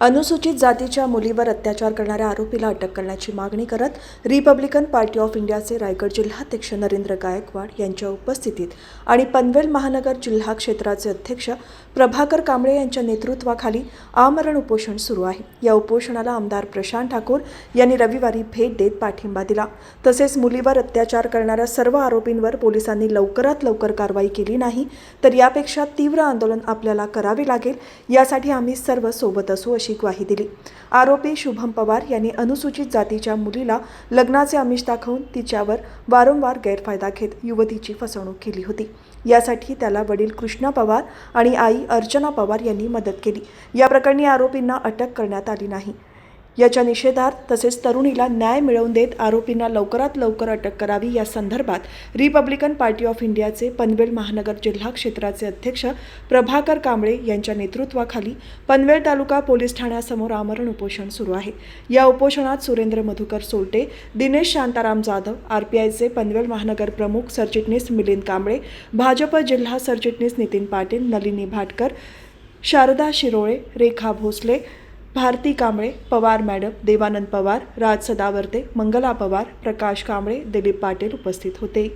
अनुसूचित जातीच्या मुलीवर अत्याचार करणाऱ्या आरोपीला अटक करण्याची मागणी करत रिपब्लिकन पार्टी ऑफ इंडियाचे रायगड जिल्हाध्यक्ष नरेंद्र गायकवाड यांच्या उपस्थितीत आणि पनवेल महानगर जिल्हा क्षेत्राचे अध्यक्ष प्रभाकर कांबळे यांच्या नेतृत्वाखाली आमरण उपोषण सुरू आहे. या उपोषणाला आमदार प्रशांत ठाकूर यांनी रविवारी भेट देत पाठिंबा दिला. तसेच मुलीवर अत्याचार करणाऱ्या सर्व आरोपींवर पोलिसांनी लवकरात लवकर कारवाई केली नाही तर यापेक्षा तीव्र आंदोलन आपल्याला करावे लागेल यासाठी आम्ही सर्व सोबत असू अशी ग्वाही दिली. आरोपी शुभम पवार यांनी अनुसूचित जातीच्या मुलीला लग्नाचे आमिष दाखवून तिच्यावर वारंवार गैरफायदा घेत युवतीची फसवणूक केली होती. यासाठी त्याला वडील कृष्णा पवार आणि आई अर्चना पवार यांनी मदत केली. या प्रकरणी आरोपींना अटक करण्यात आली नाही. याच्या निषेधार्थ तसेच तरुणीला न्याय मिळवून देत आरोपींना लवकरात लवकर अटक करावी या संदर्भात रिपब्लिकन पार्टी ऑफ इंडियाचे पनवेल महानगर जिल्हा क्षेत्राचे अध्यक्ष प्रभाकर कांबळे यांच्या नेतृत्वाखाली पनवेल तालुका पोलीस ठाण्यासमोर आमरण उपोषण सुरू आहे. या उपोषणात सुरेंद्र मधुकर सोलटे दिनेश शांताराम जाधव आरपीआयचे पनवेल महानगर प्रमुख सरचिटणीस मिलिंद कांबळे भाजप जिल्हा सरचिटणीस नितीन पाटील नलिनी भाटकर शारदा शिरोळे रेखा भोसले भारती कांबळे पवार मॅडम देवानंद पवार राज सदावर्ते मंगला पवार प्रकाश कांबळे दिलीप पाटील उपस्थित होते.